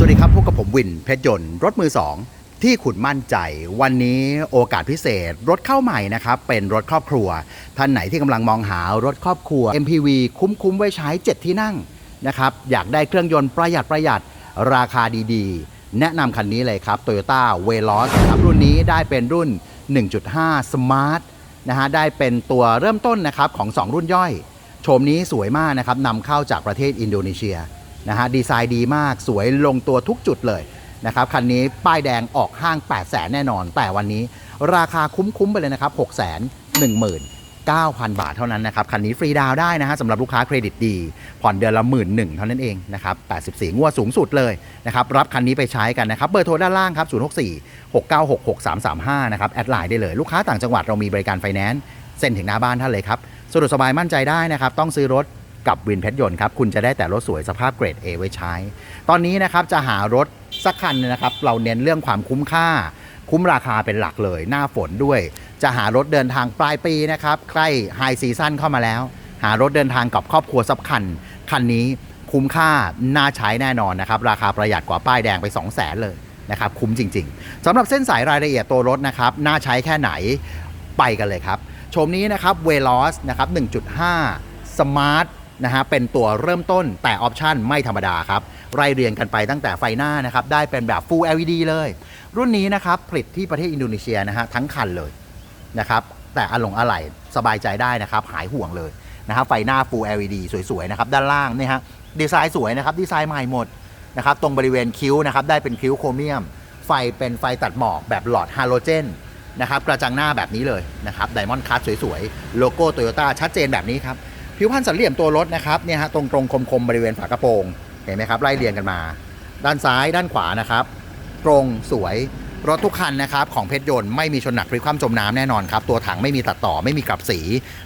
สวัสดีครับพบกับผมวิน เพชรยนต์รถมือ 2 ที่ขุนมั่นใจ วันนี้โอกาสพิเศษ รถเข้าใหม่นะครับ เป็นรถครอบครัว ท่านไหนที่กำลังมองหารถครอบครัว MPV คุ้มๆไว้ใช้ 7 ที่นั่งนะครับ อยากได้เครื่องยนต์ประหยัดประหยัดราคาดีๆ แนะนำคันนี้เลยครับ Toyota Veloz ครับรุ่นนี้ได้เป็นรุ่น 1.5 Smart นะฮะได้เป็นตัวเริ่มต้นนะครับของ 2 รุ่นย่อย โฉมนี้สวยมากนะครับนำเข้าจากประเทศอินโดนีเซีย นะฮะดีไซน์ดีมากสวยลงตัวทุกจุดเลยนะครับคันนี้ป้ายแดงออกห้าง 8 0 0แสนแน่นอน แต่วันนี้ราคาคุ้มๆไปเลยนะครับ 6 1 1 9 0 0 0 บาทเท่านั้นนะครับ คันนี้ฟรีดาวได้นะฮะสำหรับลูกค้าเครดิตดี ผ่อนเดือนละ1 1ื่นหนึ่งเท่านั้นเองนะครับ 84 งวดสูงสุดเลยนะครับ รับคันนี้ไปใช้กันนะครับ เบอร์โทรด้านล่างครับ 064 696 6335 นะครับ แอดไลน์ได้เลย ลูกค้าต่างจังหวัดเรามีบริการไฟแนนซ์เส้นถึงหน้าบ้านท่านเลยครับสะดวกสบายมั่นใจได้นะครับ ต้องซื้อรถ กับวินเพชรยนต์ครับ คุณจะได้แต่รถสวยสภาพเกรด A ไว้ใช้ ตอนนี้นะครับจะหารถสักคันนะครับ เราเน้นเรื่องความคุ้มค่า คุ้มราคาเป็นหลักเลย หน้าฝนด้วย จะหารถเดินทางปลายปีนะครับ ใกล้ไฮซีซั่นเข้ามาแล้ว หารถเดินทางกับครอบครัวสักคัน คันนี้คุ้มค่าน่าใช้แน่นอนนะครับ ราคาประหยัดกว่าป้ายแดงไป 2 0 0แสนเลยนะครับคุ้มจริง ๆสำหรับเส้นสายรายละเอียดตัวรถนะครับน่าใช้แค่ไหนไปกันเลยครับโฉมนี้นะครับ v e l o s นะครับ1.5 Smart นะฮะเป็นตัวเริ่มต้นแต่ออปชันไม่ธรรมดาครับไล่เรียงกันไปตั้งแต่ไฟหน้านะครับได้เป็นแบบ Full LED เลย รุ่นนี้นะครับผลิตที่ประเทศอินโดนีเซียนะฮะทั้งคันเลยนะครับแต่อลงอะไหล่สบายใจได้นะครับหายห่วงเลยนะครับไฟหน้า Full LED สวยๆนะครับด้านล่างนี่ฮะดีไซน์สวยนะครับดีไซน์ใหม่หมดนะครับตรงบริเวณคิ้วนะครับได้เป็นคิ้วโครเมียม ไฟเป็นไฟตัดหมอกแบบหลอดฮาโลเจนนะครับกระจังหน้าแบบนี้เลยนะครับไดมอนด์คัสสวยๆ โลโก้โตโยต้าชัดเจนแบบนี้ครับ ผิวพรรณสันเหลี่ยมตัวรถนะครับเนี่ยฮะตรงตรงๆคมบริเวณฝากระโปรงเห็นไหมครับไล่เรียงกันมา ด้านซ้ายด้านขวานะครับ ตรงสวยรถทุกคันนะครับของเพชรยนต์ไม่มีชนหนักพลิกคว่ำจมน้ำแน่นอนครับตัวถังไม่มีตัดต่อไม่มีกลับสี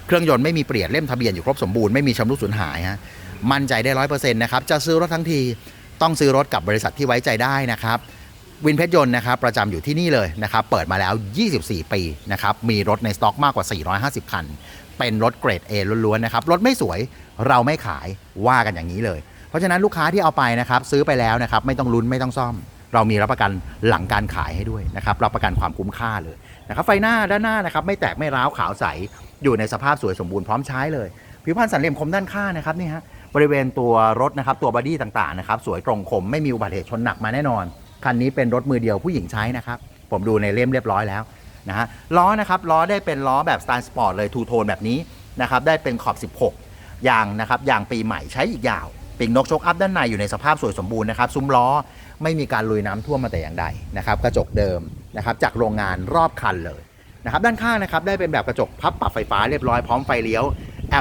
เครื่องยนต์ไม่มีเปลี่ยนเล่มทะเบียนอยู่ครบสมบูรณ์ไม่มีชำรุดสูญหายฮะมั่นใจได้ร้อยเปอร์เซ็นต์นะครับจะซื้อรถทั้งทีต้องซื้อรถกับบริษัทที่ไว้ใจได้นะครับวินเพชรยนต์นะครับประจำอยู่ที่นี่เลยนะครับเปิดมาแล้ว 24 ปีนะครับมีรถในสต็อกมากกว่า 450 คัน เป็นรถเกรด A ล้วนๆนะครับรถไม่สวยเราไม่ขายว่ากันอย่างนี้เลย เพราะฉะนั้นลูกค้าที่เอาไปนะครับซื้อไปแล้วนะครับไม่ต้องลุ้นไม่ต้องซ่อม เรามีรับประกันหลังการขายให้ด้วยนะครับรับประกันความคุ้มค่าเลยนะครับไฟหน้าด้านหน้านะครับไม่แตกไม่ร้าวขาวใสอยู่ในสภาพสวยสมบูรณ์พร้อมใช้เลยผิวพรรณสันเหลี่ยมคมด้านข้างนะครับนี่ฮะบริเวณตัวรถนะครับตัวบอดี้ต่างๆนะครับสวยตรงคมไม่มีอุบัติเหตุชนหนักมาแน่นอนคันนี้เป็นรถมือเดียวผู้หญิงใช้นะครับผมดูในเล่มเรียบร้อยแล้ว นะฮะล้อนะครับล้อได้เป็นล้อแบบสไตล์สปอร์ตเลยทูโทนแบบนี้นะครับได้เป็นขอบ 16 ยางนะครับยางปีใหม่ใช้อีกยาวปีกนกชกอัพด้านในอยู่ในสภาพสวยสมบูรณ์นะครับซุ้มล้อไม่มีการลุยน้ำท่วมมาแต่อย่างใดนะครับกระจกเดิมนะครับจากโรงงานรอบคันเลยนะครับด้านข้างนะครับได้เป็นแบบกระจกพับปรับไฟฟ้าเรียบร้อยพร้อมไฟเลี้ยว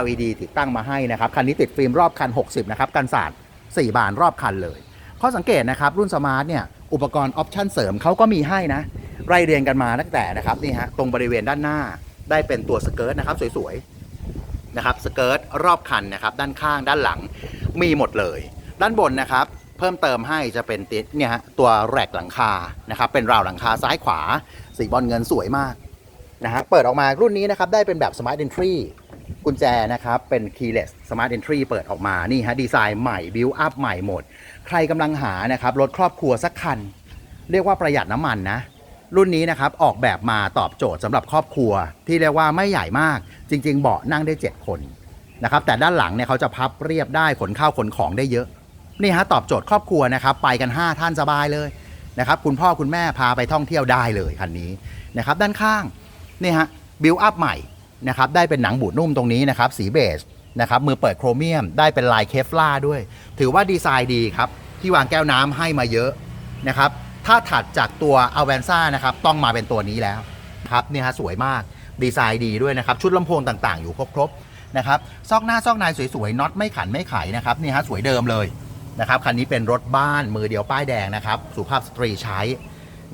LED ติดตั้งมาให้นะครับคันนี้ติดฟิล์มรอบคัน 60 นะครับกันสาด4บานรอบคันเลย ข้อสังเกตนะครับรุ่นสมาร์ทเนี่ยอุปกรณ์ออปชั่นเสริมเขาก็มีให้นะ ไล่เรียงกันมาตั้งแต่นะครับนี่ฮะตรงบริเวณด้านหน้าได้เป็นตัวสเกิร์ตนะครับสวยๆนะครับสเกิร์ตรอบคันนะครับด้านข้างด้านหลังมีหมดเลย ด้านบนนะครับเพิ่มเติมให้จะเป็นติดเนี่ยฮะตัวแรกหลังคานะครับเป็นราวหลังคาซ้ายขวา สีบอลเงินสวยมากนะฮะเปิดออกมารุ่นนี้นะครับได้เป็นแบบ Smart Entry กุญแจนะครับเป็น keyless smart entry เปิดออกมา นี่ฮะ ดีไซน์ใหม่ build up ใหม่หมด ใครกำลังหานะครับรถครอบครัวสักคัน เรียกว่าประหยัดน้ำมันนะ รุ่นนี้นะครับออกแบบมาตอบโจทย์สำหรับครอบครัว ที่เรียกว่าไม่ใหญ่มาก จริง ๆ เบาะนั่งได้ 7 คนนะครับแต่ด้านหลังเนี่ยเขาจะพับเรียบได้ขนข้าวขนของได้เยอะนี่ฮะตอบโจทย์ครอบครัวนะครับไปกัน 5 ท่านสบายเลยนะครับคุณพ่อคุณแม่พาไปท่องเที่ยวได้เลยคันนี้นะครับด้านข้างนี่ฮะ build up ใหม่นะครับได้เป็นหนังบูดนุ่มตรงนี้นะครับสีเบจนะครับมือเปิดโครเมียม ได้เป็นลายเคฟล่าด้วย ถือว่าดีไซน์ดีครับที่วางแก้วน้ำให้มาเยอะนะครับ ถ้าถัดจากตัวอ v เวนซ่านะครับต้องมาเป็นตัวนี้แล้วครับนี่ฮะสวยมากดีไซน์ดีด้วยนะครับ ชุดลำโพงต่างๆ อยู่ครบๆนะครับซอกหน้าซอกในสวยๆน็อตไม่ขันไม่ไขนะครับนี่ฮะสวยเดิมเลยนะครับคันนี้เป็นรถบ้านมือเดียวป้ายแดงนะครับสุภาพสตรีใช้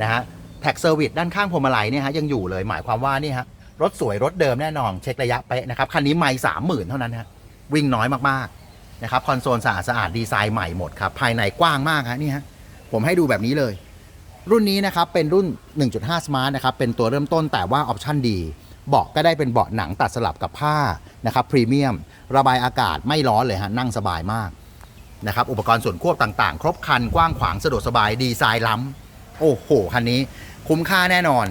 นะฮะแท็กเซอร์วิสด้านข้างพวงมาลัยเนี่ยฮะยังอยู่เลยหมายความว่านี่ฮะรถสวยรถเดิมแน่นอนเช็คระยะเป๊ะนะครับคันนี้ไม่สามหมื่นเท่านั้นฮะวิ่งน้อยมากๆนะครับคอนโซลสะอาดสะอาดดีไซน์ใหม่หมดครับภายในกว้างมากฮะนี่ฮะผมให้ดูแบบนี้เลย รุ่นนี้นะครับเป็นรุ่น 1.5 Smart นะครับเป็นตัวเริ่มต้นแต่ว่าออปชั่นดีเบาะก็ได้เป็นเบาะหนังตัดสลับกับผ้านะครับพรีเมียม ระบายอากาศไม่ร้อนเลยฮะนั่งสบายมากนะครับอุปกรณ์ส่วนควบต่างๆ ครบครันกว้างขวางสะดวกสบายดีไซน์ล้ำโอ้โหคันนี้คุ้มค่าแน่นอน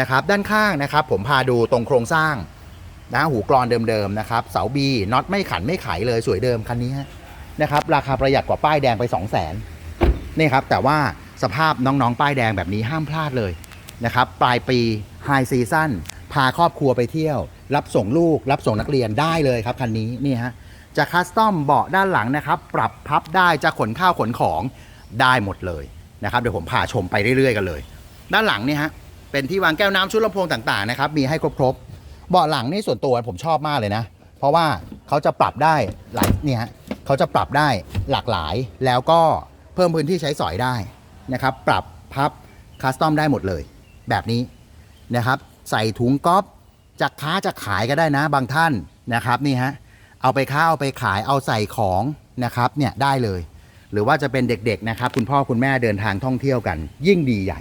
นะครับด้านข้างนะครับผมพาดูตรงโครงสร้างนะหูกรอนเดิมๆนะครับเสาบีน็อตไม่ขันไม่ไขเลยสวยเดิมคันนี้นะครับราคาประหยัดกว่าป้ายแดงไป 2 0 0 0 0นนี่ครับแต่ว่า สภาพน้องๆ ป้ายแดงแบบนี้ห้ามพลาดเลยนะครับ ปลายปีไฮซีซั่นพาครอบครัวไปเที่ยว รับส่งลูก รับส่งนักเรียนได้เลยครับคันนี้นี่ฮะจะคัสตอมเบาะด้านหลังนะครับ ปรับพับได้จะขนข้าวขนของได้หมดเลยนะครับเดี๋ยวผมพาชมไปเรื่อยๆกันเลย ด้านหลังนี่ฮะเป็นที่วางแก้วน้ำชุดลำโพงต่างๆนะครับมีให้ครบๆเบาะหลังนี่ส่วนตัวผมชอบมากเลยนะ เพราะว่าเขาจะปรับได้หลายเนี่ยฮะเขาจะปรับได้หลากหลายแล้วก็เพิ่มพื้นที่ใช้สอยได้ นะครับปรับพับคัสตอมได้หมดเลย แบบนี้นะครับ ใส่ถุงก๊อฟจะค้าจะขายก็ได้นะบางท่านนะครับนี่ฮะเอาไปค้าเอาไปขายเอาใส่ของนะครับเนี่ยได้เลย หรือว่าจะเป็นเด็กๆนะครับ คุณพ่อคุณแม่เดินทางท่องเที่ยวกัน ยิ่งดีใหญ่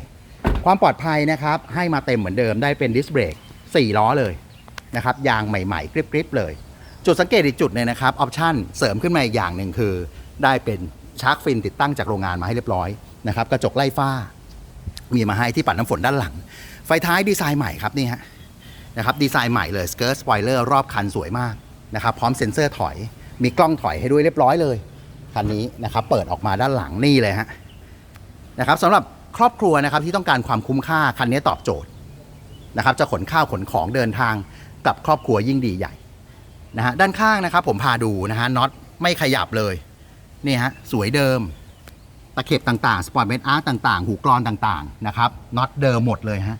ความปลอดภัยนะครับ ให้มาเต็มเหมือนเดิมได้เป็นดิสเบรก4ล้อเลยนะครับยางใหม่ๆกริบๆเลย จุดสังเกตอีกจุดหนึ่งนะครับออปชั่นเสริมขึ้นมาอีกอย่างหนึ่งคือ ได้เป็นชาร์กฟินติดตั้งจากโรงงานมาให้เรียบร้อย นะครับกระจกไล่ฝ้า มีมาให้ที่ปัดน้ำฝนด้านหลัง ไฟท้ายดีไซน์ใหม่ครับนี่ฮะนะครับดีไซน์ใหม่เลยสเกิร์ตสปอยเลอร์รอบคันสวยมากนะครับพร้อมเซ็นเซอร์ถอย มีกล้องถอยให้ด้วยเรียบร้อยเลยคันนี้นะครับเปิดออกมาด้านหลังนี่เลยฮะนะครับสำหรับครอบครัวนะครับที่ต้องการความคุ้มค่าคันนี้ตอบโจทย์นะครับจะขนข้าวขนของเดินทางกับครอบครัวยิ่งดีใหญ่นะฮะด้านข้างนะครับผมพาดูนะฮะน็อตไม่ขยับเลยนี่ฮะสวยเดิม ตะเข็บต่างๆ สปอร์ตเมนอาร์ต่างๆ หูกรอนต่างๆ นะครับน็อตเดิมหมดเลยฮะ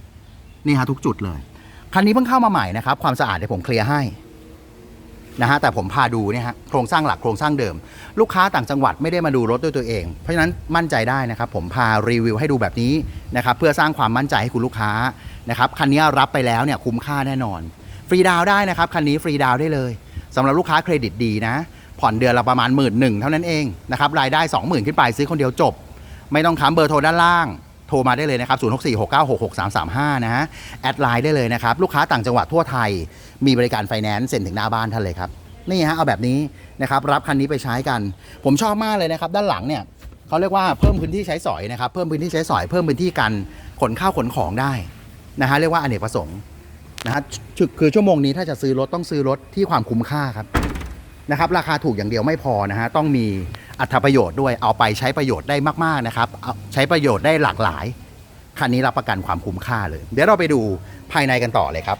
นี่ฮะทุกจุดเลย คันนี้เพิ่งเข้ามาใหม่นะครับ ความสะอาดเดี๋ยวผมเคลียร์ให้นะฮะแต่ผมพาดูเนี่ยฮะโครงสร้างหลักโครงสร้างเดิม ลูกค้าต่างจังหวัดไม่ได้มาดูรถด้วยตัวเอง เพราะฉะนั้นมั่นใจได้นะครับ ผมพารีวิวให้ดูแบบนี้นะครับเพื่อสร้างความมั่นใจให้คุณลูกค้านะครับคันนี้รับไปแล้วเนี่ยคุ้มค่าแน่นอน ฟรีดาวได้นะครับคันนี้ฟรีดาวได้เลยสำหรับลูกค้าเครดิตดีนะ ผ่อนเดือนละประมาณหมื่นหนึ่งเท่านั้นเองนะครับรายได้ 20,000 ขึ้นไปซื้อคนเดียวจบ ไม่ต้องค้ำเบอร์โทรด้านล่าง โทรมาได้เลยนะครับ 0646966335 นะฮะแอดไลน์ได้เลยนะครับ ลูกค้าต่างจังหวัดทั่วไทย มีบริการไฟแนนซ์เซ็นถึงหน้าบ้านท่านเลยครับ นี่ฮะเอาแบบนี้นะครับรับคันนี้ไปใช้กัน ผมชอบมากเลยนะครับ ด้านหลังเนี่ยเขาเรียกว่าเพิ่มพื้นที่ใช้สอยนะครับเพิ่มพื้นที่ใช้สอยเพิ่มพื้นที่การขนข้าวขนของได้นะฮะเรียกว่าอเนกประสงค์นะฮะคือคือชั่วโมงนี้ถ้าจะซื้อรถต้องซื้อรถที่ความคุ้มค่าครับ นะครับราคาถูกอย่างเดียวไม่พอนะฮะต้องมีอัตประโยชน์ด้วยเอาไปใช้ประโยชน์ได้มากๆนะครับเอาใช้ประโยชน์ได้หลากหลายคันนี้รับประกันความคุ้มค่าเลย เดี๋ยวเราไปดูภายในกันต่อเลยครับ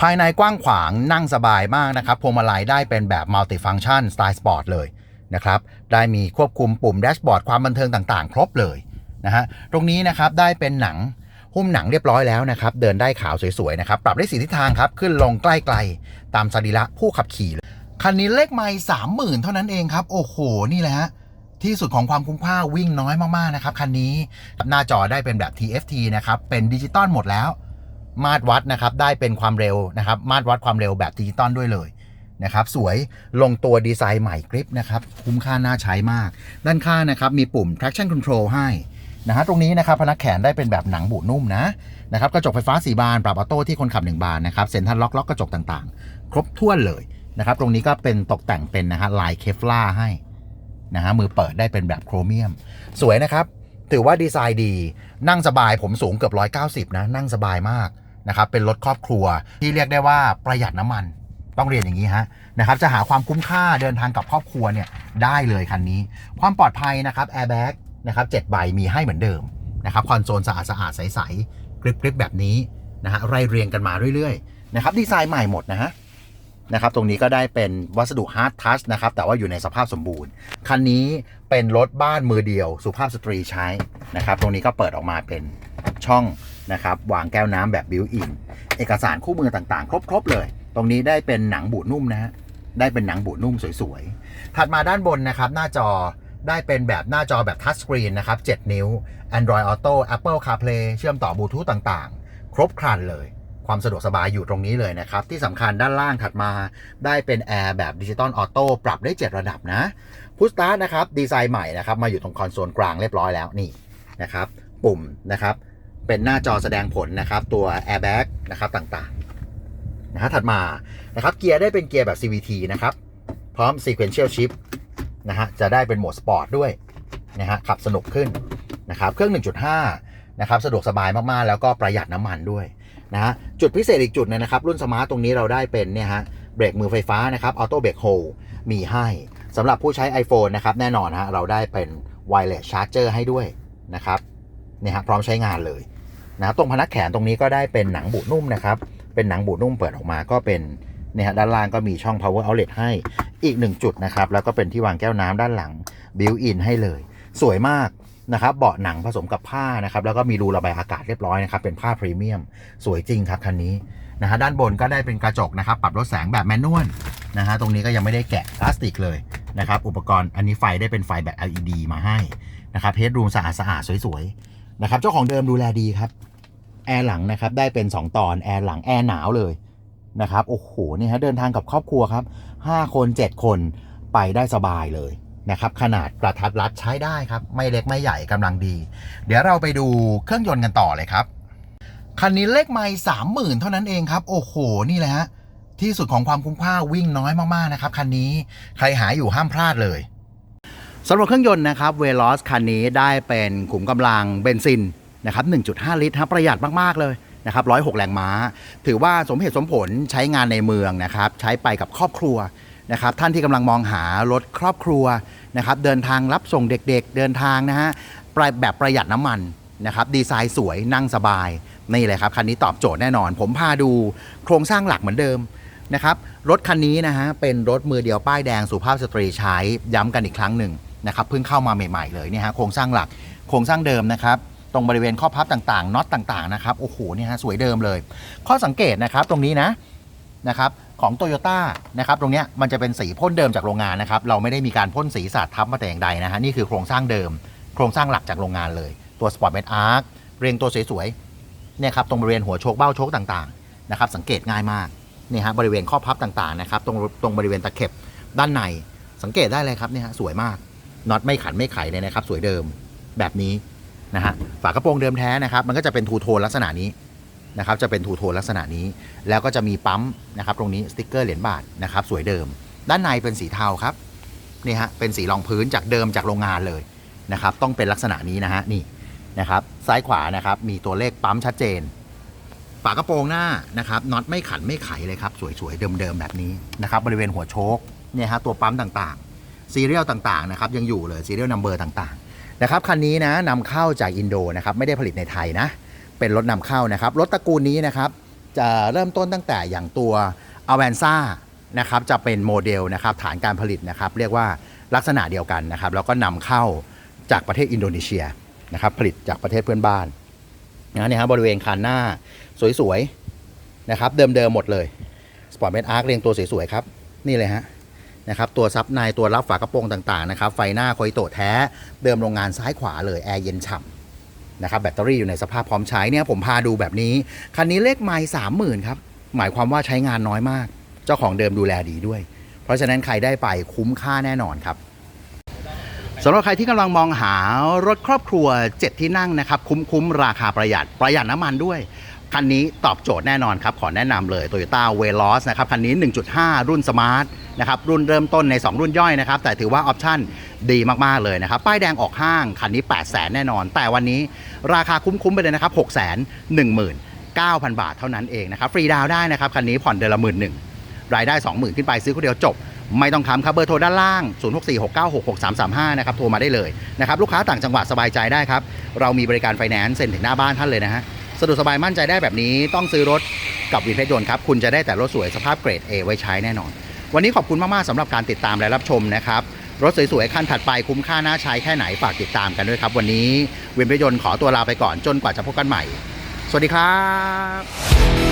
ภายในกว้างขวางนั่งสบายมากนะครับพวงมาลัยได้เป็นแบบมัลติฟัง c t ชันสไตล์สปอร์ตเลยนะครับได้มีควบคุมปุ่มแดชบอร์ดความบันเทิงต่างๆ ครบเลยนะฮะตรงนี้นะครับได้เป็นหนังหุ้มหนังเรียบร้อยแล้วนะครับ เดินได้ขาวสวยๆนะครับ ปรับได้สีทิศทางครับ ขึ้นลงใกล้ๆ ตามสรีระผู้ขับขี่ คันนี้เลขไม่สามหมื่นเท่านั้นเองครับ โอ้โห นี่แหละฮะที่สุดของความคุ้มค่าวิ่งน้อยมากๆนะครับคันนี้หน้าจอได้เป็นแบบ TFT นะครับ เป็นดิจิตอลหมดแล้ว มาตรวัดนะครับได้เป็นความเร็วนะครับ มาตรวัดความเร็วแบบดิจิตอลด้วยเลยนะครับ สวยลงตัวดีไซน์ใหม่กริปนะครับ คุ้มค่าน่าใช้มาก ด้านข้างนะครับ มีปุ่ม traction control ให้นะฮะตรงนี้นะครับพนักแขนได้เป็นแบบหนังบุนุ่มนะนะครับกระจกไฟฟ้าสีบานปรับออโต้ที่คนขับหนึ่งบานนะครับเซ็นทรัลล็อกล็อกกระจกต่างๆ ครบถ้วนเลย นะครับ ตรงนี้ก็เป็นตกแต่งเป็นนะฮะลายเคฟล่าให้นะฮะมือเปิดได้เป็นแบบโครเมียม สวยนะครับ ถือว่าดีไซน์ดี นั่งสบายผมสูงเกือบ 190 นะ นั่งสบายมากนะครับ เป็นรถครอบครัวที่เรียกได้ว่าประหยัดน้ำมัน ต้องเรียนอย่างนี้ฮะนะครับ จะหาความคุ้มค่าเดินทางกับครอบครัวเนี่ยได้เลยคันนี้ ความปลอดภัยนะครับแอร์แบ็กนะครับเจ็ดใบมีให้เหมือนเดิมนะครับคอนโซลสะอาดสะอาดใสๆกริบๆแบบนี้นะฮะไล่เรียงกันมาเรื่อยๆนะครับดีไซน์ใหม่หมดนะฮะ นะครับ ตรงนี้ก็ได้เป็นวัสดุฮาร์ดทัชนะครับ แต่ว่าอยู่ในสภาพสมบูรณ์ คันนี้เป็นรถบ้านมือเดียว สุภาพสตรีใช้นะครับ ตรงนี้ก็เปิดออกมาเป็นช่องนะครับ วางแก้วน้ำแบบบิวอิน เอกสารคู่มือต่างๆ ครบๆเลย ตรงนี้ได้เป็นหนังบูดนุ่มนะฮะ ได้เป็นหนังบูดนุ่มสวยๆ ถัดมาด้านบนนะครับ หน้าจอได้เป็นแบบหน้าจอแบบทัชสกรีนนะครับ 7 นิ้ว Android Auto Apple CarPlay เชื่อมต่อบลูทูธต่างๆ ครบครันเลย ความสะดวกสบายอยู่ตรงนี้เลยนะครับ ที่สำคัญด้านล่างถัดมาได้เป็นแอร์แบบดิจิตอลออโต้ปรับได้ 7 ระดับนะพุชสตาร์ทนะครับดีไซน์ใหม่นะครับมาอยู่ตรงคอนโซลกลางเรียบร้อยแล้วนี่นะครับ ปุ่มนะครับ เป็นหน้าจอแสดงผลนะครับ ตัว Airbag นะครับต่างๆนะฮะถัดมานะครับเกียร์ได้เป็นเกียร์แบบ CVT นะครับ พร้อม Sequential Shift นะฮะจะได้เป็นโหมดสปอร์ตด้วยนะฮะขับสนุกขึ้นนะครับ เครื่อง 1.5 นะครับ สะดวกสบายมาก ๆ แล้วก็ประหยัดน้ำมันด้วย นะฮะจุดพิเศษอีกจุดหนึงนะครับ รุ่นสมาร์ตตรงนี้เราได้เป็นเนี่ยฮะเบรกมือไฟฟ้านะครับออโต้เบรกโฮมีให้สำหรับผู้ใช้ iPhone นะครับ แน่นอนฮะเราได้เป็น wireless charger ให้ด้วยนะครับเนี่ยฮะพร้อมใช้งานเลยนะตรงพนักแขนตรงนี้ก็ได้เป็นหนังบุนุ่มนะครับ เป็นหนังบุนุ่มเปิดออกมาก็เป็นเนี่ยฮะด้านล่างก็มีช่อง power outlet ให้อีกหนึ่งจุดนะครับ แล้วก็เป็นที่วางแก้วน้ำด้านหลัง built in ให้เลย สวยมาก นะครับเบาะหนังผสมกับผ้านะครับแล้วก็มีรูระบายอากาศเรียบร้อยนะครับเป็นผ้าพรีเมียม สวยจริงครับคันนี้นะฮะด้านบนก็ได้เป็นกระจกนะครับปรับลดแสงแบบแมนนวลนะฮะตรงนี้ก็ยังไม่ได้แกะพลาสติกเลยนะครับอุปกรณ์อันนี้ไฟได้เป็นไฟแบบ LED มาให้นะครับเฮดรูมสะอาดสะอาดๆสวยๆนะครับเจ้าของเดิมดูแลดีครับแอร์หลังนะครับได้เป็น 2 ตอนแอร์หลังแอร์หนาวเลยนะครับโอ้โหนี่ฮะเดินทางกับครอบครัวครับ 5 คน 7 คนไปได้สบายเลย นะครับขนาดกระทัดรัดใช้ได้ครับ ไม่เล็กไม่ใหญ่กำลังดี เดี๋ยวเราไปดูเครื่องยนต์กันต่อเลยครับ คันนี้เลขไม่สามหมื่นเท่านั้นเองครับ โอ้โห นี่แหละฮะที่สุดของความคุ้มค่าวิ่งน้อยมากๆนะครับคันนี้ใครหาอยู่ห้ามพลาดเลยสำหรับเครื่องยนต์นะครับเวลอสคันนี้ได้เป็นขุมกำลังเบนซินนะครับ 1.5 ลิตรครับประหยัดมาก ๆ เลยนะครับ 106 แรงม้า ถือว่าสมเหตุสมผลใช้งานในเมืองนะครับ ใช้ไปกับครอบครัว นะครับท่านที่กำลังมองหารถครอบครัวนะครับเดินทางรับส่งเด็กๆ เดินทางนะฮะแบบประหยัดน้ำมันนะครับดีไซน์สวยนั่งสบายนี่เลยครับคันนี้ตอบโจทย์แน่นอน ผมพาดูโครงสร้างหลักเหมือนเดิมนะครับรถคันนี้นะฮะเป็นรถมือเดียวป้ายแดงสุภาพสตรีใช้ย้ำกันอีกครั้งหนึ่งนะครับเพิ่งเข้ามาใหม่ๆเลยเนี่ยฮะโครงสร้างหลักโครงสร้างเดิมนะครับตรงบริเวณข้อพับต่างๆน็อตต่างๆนะครับโอ้โหเนี่ยฮะสวยเดิมเลย ข้อสังเกตนะครับตรงนี้นะ นะครับของโตโยต้านะครับตรงนี้มันจะเป็นสีพ่นเดิมจากโรงงานนะครับเราไม่ได้มีการพ่นสีสาดทับมาแต่อย่างใดนะฮะนี่คือโครงสร้างเดิม โครงสร้างหลักจากโรงงานเลย ตัวสปอร์ตเมทอาร์คเรียงตัวสวยๆเนี่ยครับตรงบริเวณหัวโชคเบ้าโชคต่างๆนะครับสังเกตง่ายมากนี่ฮะบริเวณข้อพับต่างๆนะครับตรงตรงบริเวณตะเข็บด้านในสังเกตได้เลยครับเนี่ยฮะสวยมากน็อตไม่ขันไม่ไขเลยนะครับ สวยเดิมแบบนี้นะฮะฝากระโปรงเดิมแท้นะครับ มันก็จะเป็นทูโทนลักษณะนี้ นะครับจะเป็นทูโทนลักษณะนี้ แล้วก็จะมีปั๊มนะครับตรงนี้สติกเกอร์เหรียญบาทนะครับสวยเดิม ด้านในเป็นสีเทาครับนี่ฮะเป็นสีรองพื้นจากเดิมจากโรงงานเลยนะครับต้องเป็นลักษณะนี้นะฮะนี่นะครับซ้ายขวานะครับมีตัวเลขปั๊มชัดเจนฝากระโปรงหน้านะครับน็อตไม่ขันไม่ไขเลยครับสวยๆเดิมๆแบบนี้นะครับบริเวณหัวโชคเนี่ยฮะตัวปั๊มต่างๆ ซีเรียลต่างๆนะครับยังอยู่เลยซีเรียลนัมเบอร์ต่างๆนะครับคันนี้นะนำเข้าจากอินโดนะครับไม่ได้ผลิตในไทยนะ เป็นรถนำเข้านะครับ รถตระกูลนี้นะครับ จะเริ่มต้นตั้งแต่อย่างตัว a v a n z a นะครับจะเป็นโมเดลนะครับฐานการผลิตนะครับ เรียกว่าลักษณะเดียวกันนะครับ แล้วก็นำเข้าจากประเทศอินโดนีเซียนะครับ ผลิตจากประเทศเพื่อนบ้านนะเนี่ยครับบริเวณคันหน้าสวยๆนะครับ เดิมๆหมดเลยสปอร์ตเมทอาร์คเรียงตัวสวยๆครับ นี่เลยฮะนะครับตัวซับในตัวรับฝากระโปรงต่างๆนะครับ ไฟหน้าโคยโตแท้ เดิมโรงงานซ้ายขวาเลย แอร์เย็นฉ่ำ นะครับแบตเตอรี่อยู่ในสภาพพร้อมใช้เนี่ยผมพาดูแบบนี้ คันนี้เลขไมล์สามหมื่นครับ หมายความว่าใช้งานน้อยมาก เจ้าของเดิมดูแลดีด้วย เพราะฉะนั้นใครได้ไปคุ้มค่าแน่นอนครับสำหรับใครที่กำลังมองหารถครอบครัว 7 ที่นั่งนะครับ คุ้มๆ ราคาประหยัดประหยัดน้ำมันด้วย คันนี้ตอบโจทย์แน่นอนครับ ขอแนะนำเลย Toyota v e l o s นะครับ คันนี้ 1.5 รุ่นสมาร์ทนะครับ รุ่นเริ่มต้นใน 2 รุ่นย่อยนะครับ แต่ถือว่าออปชั่นดีมาก ๆ เลยนะครับ ป้ายแดงออกห้าง คันนี้ 8 0 0 0 0 0แน่นอน แต่วันนี้ราคาคุ้ม ๆ ไปเลยนะครับ 6 1 1 9 0 0 0 บาทเท่านั้นเองนะครับ ฟรีดาวน์ได้นะครับ คันนี้ผ่อนเดือนละหมื่นหนึ่งรายได้ 20,000 ขึ้นไปซื้อคนเดียวจบ ไม่ต้องค้ำครับเบอร์โทรด้านล่าง 0646966335 นะครับ โทรมาได้เลยนะครับ ลูกค้าต่างจังหวัดสบายใจได้ครับ เรามีบริการไฟแนนซ์เซ็นถึงหน้าบ้านท่านเลยนะฮะ สะดวกสบายมั่นใจได้แบบนี้ต้องซื้อรถกับวินเพชรยนต์ครับ คุณจะได้แต่รถสวยสภาพเกรด A ไว้ใช้แน่นอน วันนี้ขอบคุณมาก ๆสำหรับการติดตามและรับชมนะครับ รถสวย ๆ คันถัดไปคุ้มค่าน่าใช้แค่ไหนฝากติดตามกันด้วยครับ วันนี้วินเพชรยนต์ขอตัวลาไปก่อนจนกว่าจะพบกันใหม่ สวัสดีครับ